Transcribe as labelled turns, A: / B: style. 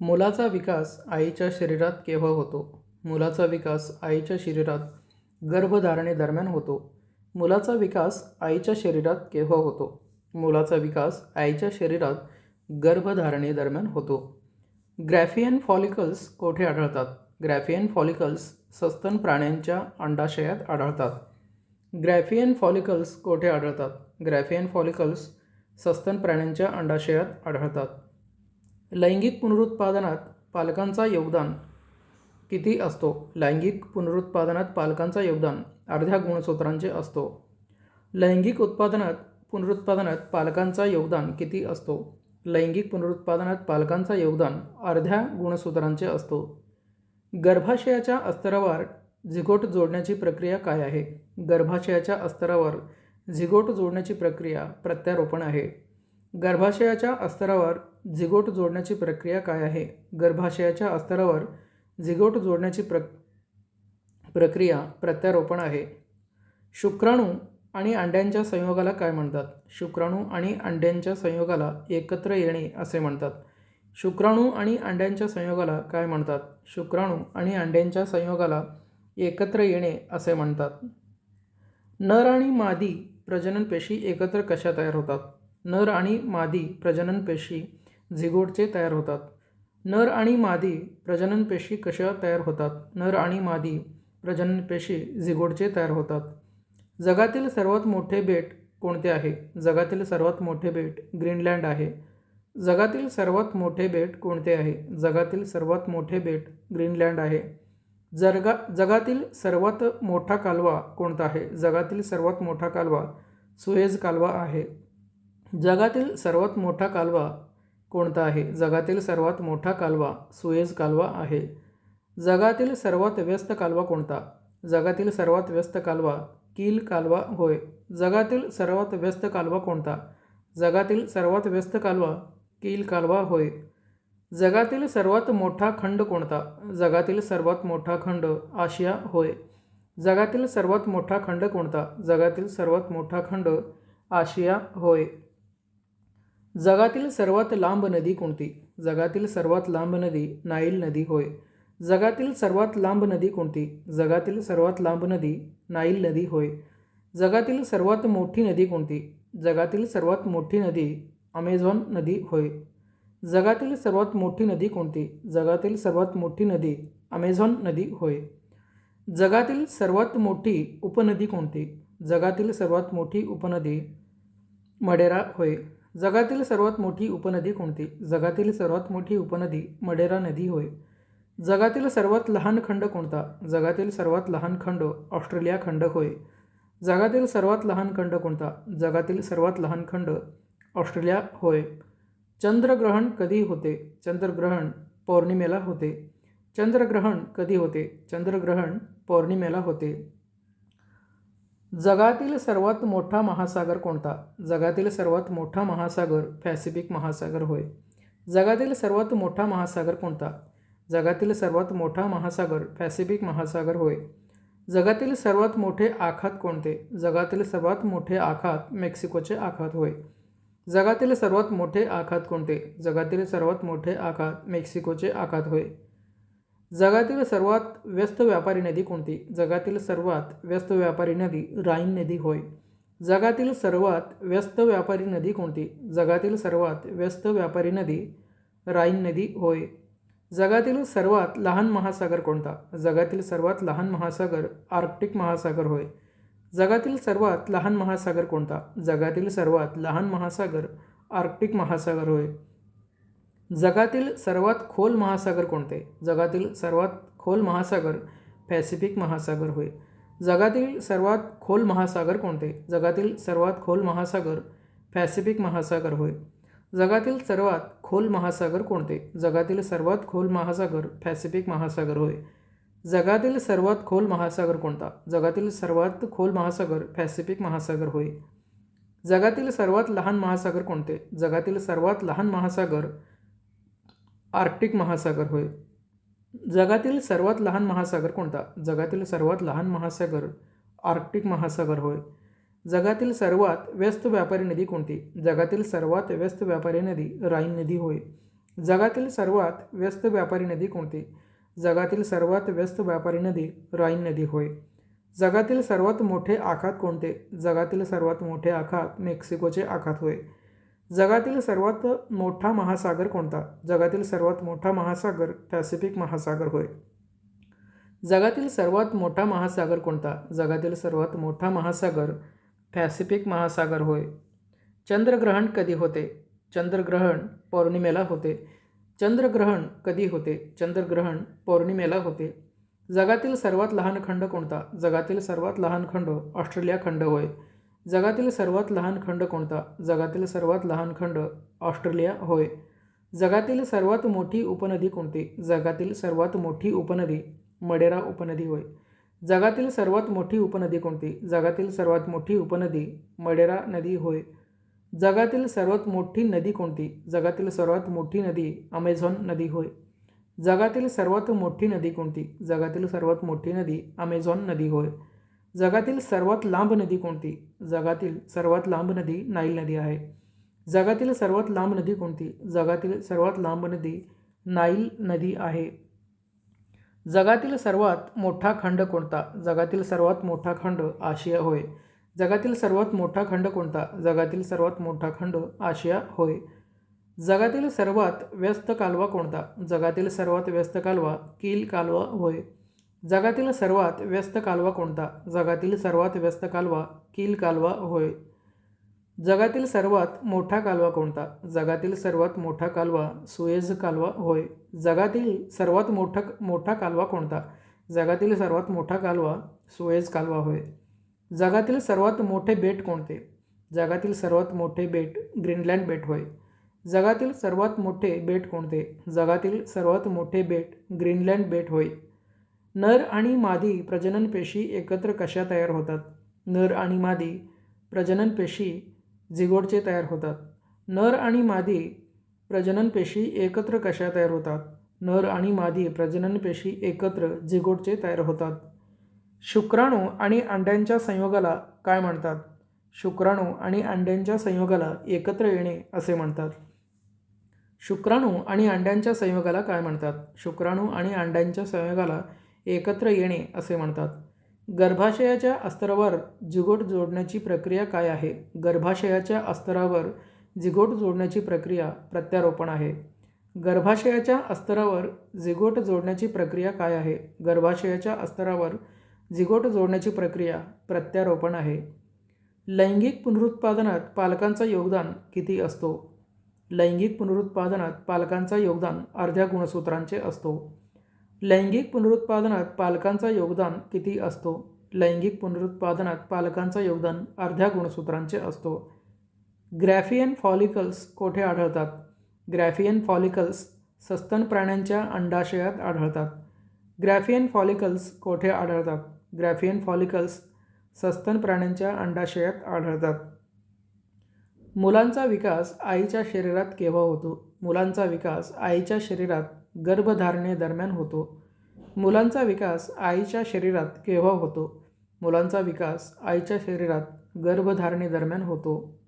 A: मुलाचा विकास आईच्या शरीरात केव्हा होतो? मुलाचा विकास आईच्या शरीरात गर्भधारणेदरम्यान होतो. मुलाचा विकास आईच्या शरीरात केव्हा होतो? मुलाचा विकास आईच्या शरीरात गर्भधारणेदरम्यान होतो. ग्रॅफियन फॉलिकल्स कोठे आढळतात? ग्रॅफियन फॉलिकल्स सस्तन प्राण्यांच्या अंडाशयात आढळतात. ग्रॅफियन फॉलिकल्स कोठे आढळतात? ग्रॅफियन फॉलिकल्स सस्तन प्राण्यांच्या अंडाशयात आढळतात. लैंगिक पुनरुत्पादनात पालकांचा योगदान किती असतो? लैंगिक पुनरुत्पादनात पालकांचा योगदान अर्ध्या गुणसूत्रांचे असतो. लैंगिक उत्पादनात पुनरुत्पादनात पालकांचा योगदान किती असतो? लैंगिक पुनरुत्पादनात पालकांचा योगदान अर्ध्या गुणसूत्रांचे असतो. गर्भाशयाच्या अस्तरावर झिगोट जोडण्याची प्रक्रिया काय आहे? गर्भाशयाच्या अस्तरावर झिगोट जोडण्याची प्रक्रिया प्रत्यारोपण आहे. गर्भाशयाच्या अस्तरावर झिगोट जोडण्याची प्रक्रिया काय आहे? गर्भाशयाच्या अस्तरावर झिगोट जोडण्याची प्र प्रक्रिया प्रत्यारोपण आहे. शुक्राणू आणि अंड्यांच्या संयोगाला काय म्हणतात? शुक्राणू आणि अंड्यांच्या संयोगाला एकत्र येणे असे म्हणतात. शुक्राणू आणि अंड्यांच्या संयोगाला काय म्हणतात? शुक्राणू आणि अंड्यांच्या संयोगाला एकत्र येणे असे म्हणतात. नर आणि मादी प्रजनन पेशी एकत्र कशा तयार होतात? नर आणि मादी प्रजनन पेशी झिगोटचे तयार होतात. नर आणि मादी प्रजनन पेशी कशा तयार होतात? नर आणि मादी प्रजनन पेशी झिगोटचे तयार होतात. जगातील सर्वात मोठे बेट कोणते आहे? जगातील सर्वात मोठे बेट ग्रीनलँड आहे. जगातील सर्वात मोठे बेट कोणते आहे? जगातील सर्वात मोठे बेट ग्रीनलँड आहे. जरगा जगातील सर्वात मोठा कालवा कोणता आहे? जगातील सर्वात मोठा कालवा सुएज कालवा आहे. जगातील सर्वात मोठा कालवा कोणता आहे? जगातील सर्वात मोठा कालवा सुएज कालवा आहे. जगातील सर्वात व्यस्त कालवा कोणता? जगातील सर्वात व्यस्त कालवा कील कालवा होय. जगातील सर्वात व्यस्त कालवा कोणता? जगातील सर्वात व्यस्त कालवा कील कालवा होय. जगातील सर्वात मोठा खंड कोणता? जगातील सर्वात मोठा खंड आशिया होय. जगातील सर्वात मोठा खंड कोणता? जगातील सर्वात मोठा खंड आशिया होय. जगातील सर्वात लांब नदी कोणती जगातील सर्वात लांब नदी नाईल नदी होय जगातील सर्वात लांब नदी कोणती जगातील सर्वात लांब नदी नाईल नदी होय जगातील सर्वात मोठी नदी कोणती जगातील सर्वात मोठी नदी अमेझॉन नदी होय जगातील सर्वात मोठी नदी कोणती जगातील सर्वात मोठी नदी अमेझॉन नदी होय जगातील सर्वात मोठी उपनदी कोणती जगातील सर्वात मोठी उपनदी मडेरा होय जगातील सर्वात मोठी उपनदी कोणती? जगातील सर्वात मोठी उपनदी मडेरा नदी होय. जगातील सर्वात लहान खंड कोणता? जगातील सर्वात लहान खंड ऑस्ट्रेलिया खंड होय. जगातील सर्वात लहान खंड कोणता? जगातील सर्वात लहान खंड ऑस्ट्रेलिया होय. चंद्रग्रहण कधी होते? चंद्रग्रहण पौर्णिमेला होते. चंद्रग्रहण कधी होते? चंद्रग्रहण पौर्णिमेला होते. जगातील सर्वात मोठा महासागर कोणता? जगातील सर्वात मोठा महासागर पॅसिफिक महासागर होय. जगातील सर्वात मोठा महासागर कोणता? जगातील सर्वात मोठा महासागर पॅसिफिक महासागर होय. जगातील सर्वात मोठे आखात कोणते? जगातील सर्वात मोठे आखात मेक्सिकोचे आखात होय. जगातील सर्वात मोठे आखात कोणते? जगातील सर्वात मोठे आखात मेक्सिकोचे आखात होय. जगातील सर्वात व्यस्त व्यापारी नदी कोणती? जगातील सर्वात व्यस्त व्यापारी नदी राईन नदी होय. जगातील सर्वात व्यस्त व्यापारी नदी कोणती? जगातील सर्वात व्यस्त व्यापारी नदी राईन नदी होय. जगातील सर्वात लहान महासागर कोणता? जगातील सर्वात लहान महासागर आर्क्टिक महासागर होय. जगातील सर्वात लहान महासागर कोणता? जगातील सर्वात लहान महासागर आर्क्टिक महासागर होय. जगातील सर्वात खोल महासागर कोणते जगातील सर्वात खोल महासागर पॅसिफिक महासागर होय जगातील सर्वात खोल महासागर कोणते जगातील सर्वात खोल महासागर पॅसिफिक महासागर होय जगातील सर्वात खोल महासागर कोणते जगातील सर्वात खोल महासागर पॅसिफिक महासागर होय जगातील सर्वात खोल महासागर कोणता जगातील सर्वात खोल महासागर पॅसिफिक महासागर होय जगातील सर्वात लहान महासागर कोणते जगातील सर्वात लहान महासागर आर्क्टिक महासागर होय. जगातील सर्वात लहान महासागर कोणता? जगातील सर्वात लहान महासागर आर्क्टिक महासागर होय. जगातील सर्वात व्यस्त व्यापारी नदी कोणती? जगातील सर्वात व्यस्त व्यापारी नदी राईन नदी होय. जगातील सर्वात व्यस्त व्यापारी नदी कोणती? जगातील सर्वात व्यस्त व्यापारी नदी राईन नदी होय. जगातील सर्वात मोठे आखात कोणते? जगातील सर्वात मोठे आखात मेक्सिकोचे आखात होय. जगातील सर्वात मोठा महासागर कोणता? जगातील सर्वात मोठा महासागर पॅसिफिक महासागर होय. जगातील सर्वात मोठा महासागर कोणता? जगातील सर्वात मोठा महासागर पॅसिफिक महासागर होय. चंद्रग्रहण कधी होते? चंद्रग्रहण पौर्णिमेला होते. चंद्रग्रहण कधी होते? चंद्रग्रहण पौर्णिमेला होते. जगातील सर्वात लहान खंड कोणता? जगातील सर्वात लहान खंड ऑस्ट्रेलिया खंड होय. जगातील सर्वात लहान खंड कोणता जगातील सर्वात लहान खंड ऑस्ट्रेलिया होय जगातील सर्वात मोठी उपनदी कोणती जगातील सर्वात मोठी उपनदी मडेरा उपनदी होय जगातील सर्वात मोठी उपनदी कोणती जगातील सर्वात मोठी उपनदी मडेरा नदी होय जगातील सर्वात मोठी नदी कोणती जगातील सर्वात मोठी नदी अमेझॉन नदी होय जगातील सर्वात मोठी नदी कोणती जगातील सर्वात मोठी नदी अमेझॉन नदी होय जगातील सर्वात लांब नदी कोणती जगातील सर्वात लांब नदी नाईल नदी आहे जगातील सर्वात लांब नदी कोणती जगातील सर्वात लांब नदी नाईल नदी आहे जगातील सर्वात मोठा खंड कोणता जगातील सर्वात मोठा खंड आशिया होय जगातील सर्वात मोठा खंड कोणता जगातील सर्वात मोठा खंड आशिया होय जगातील सर्वात व्यस्त कालवा कोणता जगातील सर्वात व्यस्त कालवा कील कालवा होय जगातील सर्वात व्यस्त कालवा कोणता जगातील सर्वात व्यस्त कालवा कील कालवा होय जगातील सर्वात मोठा कालवा कोणता जगातील सर्वात मोठा कालवा सुएझ कालवा होय जगातील सर्वात मोठा मोठा कालवा कोणता जगातील सर्वात मोठा कालवा सुएझ कालवा होय जगातील सर्वात मोठे बेट कोणते जगातील सर्वात मोठे बेट ग्रीनलँड बेट होय जगातील सर्वात मोठे बेट कोणते जगातील सर्वात मोठे बेट ग्रीनलँड बेट होय नर आणि मादी प्रजनन पेशी एकत्र कशा तयार होतात? नर आणि मादी प्रजनन पेशी झिगोडचे तयार होतात. नर आणि मादी प्रजनन पेशी एकत्र कशा तयार होतात? नर आणि मादी प्रजनन पेशी एकत्र झिगोडचे तयार होतात. शुक्राणू आणि अंड्यांच्या संयोगाला काय म्हणतात? शुक्राणू आणि अंड्यांच्या संयोगाला एकत्र येणे असे म्हणतात. शुक्राणू आणि अंड्यांच्या संयोगाला काय म्हणतात? शुक्राणू आणि अंड्यांच्या संयोगाला एकत्र येणे असे म्हणतात. गर्भाशयाच्या अस्तरावर जिगोट जोडण्याची प्रक्रिया काय आहे? गर्भाशयाच्या अस्तरावर जिगोट जोडण्याची प्रक्रिया प्रत्यारोपण आहे. गर्भाशयाच्या अस्तरावर जिगोट जोडण्याची प्रक्रिया काय आहे? गर्भाशयाच्या अस्तरावर जिगोट जोडण्याची प्रक्रिया प्रत्यारोपण आहे. लैंगिक पुनरुत्पादनात पालकांचा योगदान किती असतो? लैंगिक पुनरुत्पादनात पालकांचा योगदान अर्ध्या गुणसूत्रांचे असतो. लैंगिक पुनरुत्पादनात पालकांचा योगदान किती असतो? लैंगिक पुनरुत्पादनात पालकांचा योगदान अर्ध्या गुणसूत्रांचे असतो. ग्रॅफियन फॉलिकल्स कोठे आढळतात? ग्रॅफियन फॉलिकल्स सस्तन प्राण्यांच्या अंडाशयात आढळतात. ग्रॅफियन फॉलिकल्स कोठे आढळतात? ग्रॅफियन फॉलिकल्स सस्तन प्राण्यांच्या अंडाशयात आढळतात. मुलांचा विकास आईच्या शरीरात केव्हा होतो? मुलांचा विकास आईच्या शरीरात गर्भधारणेदरम्यान होतो. मुलांचा विकास आईच्या शरीरात केव्हा होतो? मुलांचा विकास आईच्या शरीरात गर्भधारणेदरम्यान होतो.